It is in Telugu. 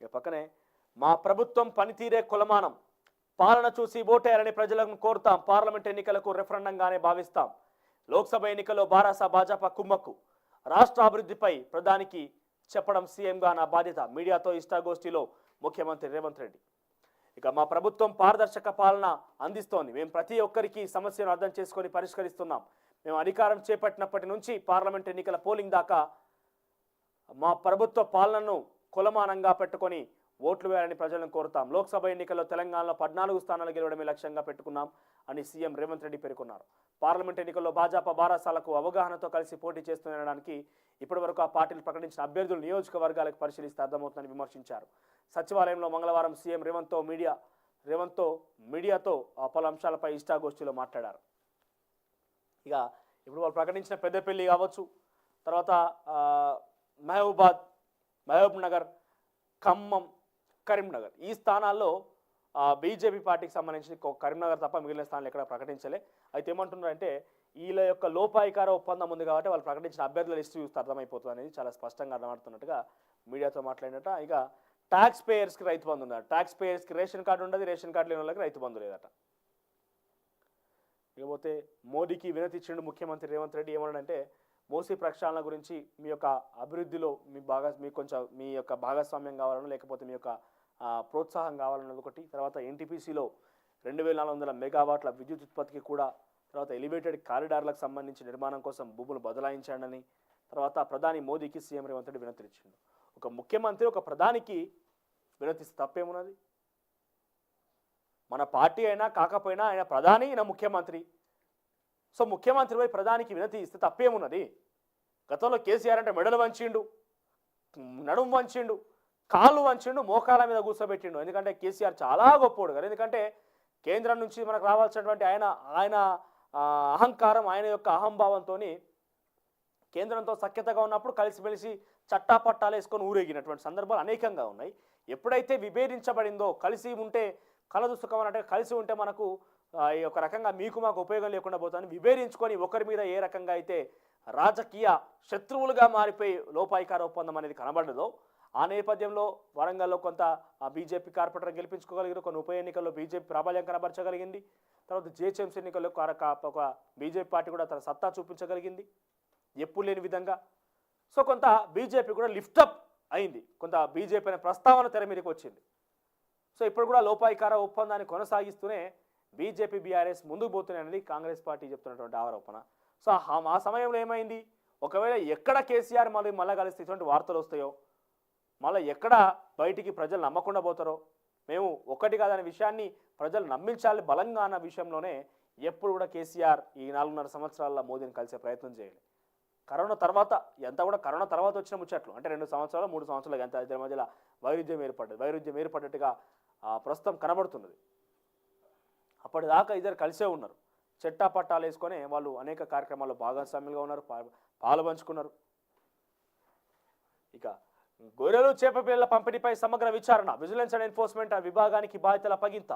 ఇక పక్కనే మా ప్రభుత్వం పనితీరే కులమానం. పాలన చూసి ఓటేయాలని ప్రజలను కోరుతాం. పార్లమెంట్ ఎన్నికలకు రెఫరెండంగానే భావిస్తాం. లోక్సభ ఎన్నికల్లో బారాస భాజపా కుమ్మక్కు. రాష్ట్ర అభివృద్ధిపై ప్రధానికి చెప్పడం సీఎంగా నా బాధ్యత. మీడియాతో ఇష్టాగోష్ఠిలో ముఖ్యమంత్రి రేవంత్ రెడ్డి. ఇక మా ప్రభుత్వం పారదర్శక పాలన అందిస్తోంది. మేము ప్రతి ఒక్కరికి సమస్యను అర్థం చేసుకొని పరిష్కరిస్తున్నాం. మేము అధికారం చేపట్టినప్పటి నుంచి పార్లమెంట్ ఎన్నికల పోలింగ్ దాకా మా ప్రభుత్వ పాలనను కులమానంగా పెట్టుకొని ఓట్లు వేయాలని ప్రజలను కోరుతాం. లోక్సభ ఎన్నికల్లో తెలంగాణలో పద్నాలుగు స్థానాలు గెలవడమే లక్ష్యంగా పెట్టుకున్నాం అని సీఎం రేవంత్ రెడ్డి పేర్కొన్నారు. పార్లమెంట్ ఎన్నికల్లో భాజపా బారాసాలకు అవగాహనతో కలిసి పోటీ చేస్తుండడానికి ఇప్పటివరకు ఆ పార్టీలు ప్రకటించిన అభ్యర్థులు నియోజకవర్గాలకు పరిశీలిస్తే అర్థమవుతుందని విమర్శించారు. సచివాలయంలో మంగళవారం సీఎం రేవంత్తో మీడియా రేవంత్తో మీడియాతో ఆ పలు అంశాలపై ఇష్టాగోష్ఠిలో మాట్లాడారు. ఇక ఇప్పుడు వాళ్ళు ప్రకటించిన పెద్దపల్లి కావచ్చు తర్వాత మహబూబాద్ మహబూబ్ నగర్ ఖమ్మం కరీంనగర్. ఈ స్థానాల్లో బీజేపీ పార్టీకి సంబంధించి కరీంనగర్ తప్ప మిగిలిన స్థానాలు ఎక్కడ ప్రకటించలే. అయితే ఏమంటున్నారంటే వీళ్ళ యొక్క లోపాయికార ఒప్పందం ఉంది కాబట్టి వాళ్ళు ప్రకటించిన అభ్యర్థుల లిస్టు చూస్తే అర్థమైపోతుంది అనేది చాలా స్పష్టంగా అర్థమవుతున్నట్టుగా మీడియాతో మాట్లాడినట ఇక ట్యాక్స్ పేయర్స్కి రైతు బంధు ఉన్నారు ట్యాక్స్ పేయర్స్కి రేషన్ కార్డు ఉండదు రేషన్ కార్డు లేని వాళ్ళకి రైతు బంధు లేదట. ఇకపోతే మోడీకి వినతిచ్చిండు ముఖ్యమంత్రి రేవంత్ రెడ్డి ఏమన్నాడంటే మోసీ ప్రక్షాళన గురించి మీ యొక్క అభివృద్ధిలో మీ భాగా మీకు కొంచెం మీ యొక్క భాగస్వామ్యం కావాలను లేకపోతే మీ యొక్క ప్రోత్సాహం కావాలన్నది ఒకటి. తర్వాత ఎన్టీపీసీలో రెండు వేల నాలుగు వందల మెగావాట్ల విద్యుత్ ఉత్పత్తికి కూడా తర్వాత ఎలివేటెడ్ కారిడార్లకు సంబంధించి నిర్మాణం కోసం భూములు బదలాయించాడని తర్వాత ప్రధాని మోదీకి సీఎం రేవంత్ రెడ్డి వినతిచ్చిండు ఒక ముఖ్యమంత్రి ఒక ప్రధానికి వినతిస్తే తప్పేమున్నది? మన పార్టీ అయినా కాకపోయినా ఆయన ప్రధాని ఈయన ముఖ్యమంత్రి. సో ముఖ్యమంత్రి పోయి ప్రధానికి వినతి ఇస్తే తప్పేమున్నది? గతంలో కేసీఆర్ అంటే మెడలు వంచిండు నడుము వంచిండు కాళ్ళు వంచిండు మోకాల మీద కూర్చోబెట్టిండు. ఎందుకంటే కేసీఆర్ చాలా గొప్పోడు కదా. ఎందుకంటే కేంద్రం నుంచి మనకు రావాల్సినటువంటి ఆయన ఆయన అహంకారం ఆయన యొక్క అహంభావంతో కేంద్రంతో సఖ్యతగా ఉన్నప్పుడు కలిసిమెలిసి చట్టాపట్టాలు వేసుకొని ఊరేగినటువంటి సందర్భాలు అనేకంగా ఉన్నాయి. ఎప్పుడైతే విభేదించబడిందో కలిసి ఉంటే కలదు సుఖం అంటే కలిసి ఉంటే మనకు ఈ ఒక రకంగా మీకు మాకు ఉపయోగం లేకుండా పోతాను విభేదించుకొని ఒకరి మీద ఏ రకంగా అయితే రాజకీయ శత్రువులుగా మారిపోయి లోపాయికార ఒప్పందం అనేది కనబడదో ఆ నేపథ్యంలో వరంగల్లో కొంత బీజేపీ కార్పొరేటర్ గెలిపించుకోగలిగారు కొన్ని ఉప ఎన్నికల్లో బీజేపీ ప్రాబల్యం కనబరచగలిగింది. తర్వాత జిహెచ్ఎంసీ ఎన్నికల్లో ఒక ఒక బీజేపీ పార్టీ కూడా తన సత్తా చూపించగలిగింది. ఎప్పుడు లేని విధంగా. సో కొంత బీజేపీ కూడా లిఫ్టప్ అయింది. కొంత బీజేపీ అనే ప్రస్తావన తెర మీదకి వచ్చింది. సో ఇప్పుడు కూడా లోపాయికార ఒప్పందాన్ని కొనసాగిస్తూనే బీజేపీ బీఆర్ఎస్ ముందుకు పోతున్నాయనేది కాంగ్రెస్ పార్టీ చెప్తున్నటువంటి ఆరోపణ. సో ఆ- సమయంలో ఏమైంది? ఒకవేళ ఎక్కడ కేసీఆర్ మళ్ళీ మళ్ళీ కలిస్తే ఇటువంటి వార్తలు వస్తాయో? మళ్ళీ ఎక్కడ బయటికి ప్రజలు నమ్మకుండా పోతారో? మేము ఒకటి కాదనే విషయాన్ని ప్రజలు నమ్మించాలి బలంగా అన్న విషయంలోనే ఎప్పుడు కూడా కేసీఆర్ ఈ నాలుగున్నర సంవత్సరాల మోదీని కలిసే ప్రయత్నం చేయాలి. కరోనా తర్వాత ఎంత కూడా కరోనా తర్వాత వచ్చిన ముచ్చట్లు. అంటే రెండు సంవత్సరాలు మూడు సంవత్సరాలు ఎంత ఇద్దరి మధ్యలో వైరుధ్యం ఏర్పడ్డది. వైరుధ్యం ఏర్పడ్డట్టుగా ప్రస్తుతం కనబడుతున్నది. అప్పటిదాకా ఇద్దరు కలిసే ఉన్నారు. చెట్టా పట్టాలు వేసుకొని వాళ్ళు అనేక కార్యక్రమాల్లో భాగస్వామ్యులుగా ఉన్నారు పాలు పంచుకున్నారు. ఇక గొర్రెలు చేప పిల్లల పంపిణీపై సమగ్ర విచారణ విజిలెన్స్ అండ్ ఎన్ఫోర్స్మెంట్ విభాగానికి బాధ్యతల అప్పగింత